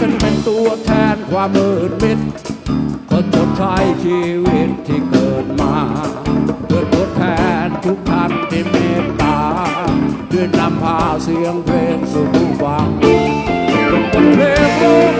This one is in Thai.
ฉันเป็นตัวแทนความมืดมิดคนจดใช้ชีวิตที่เกิดมาเพื่อทดแทนทุกท่านที่เมตตาด้วยนำพาเสียงเพลงสู่ผู้ฟังเนเพลง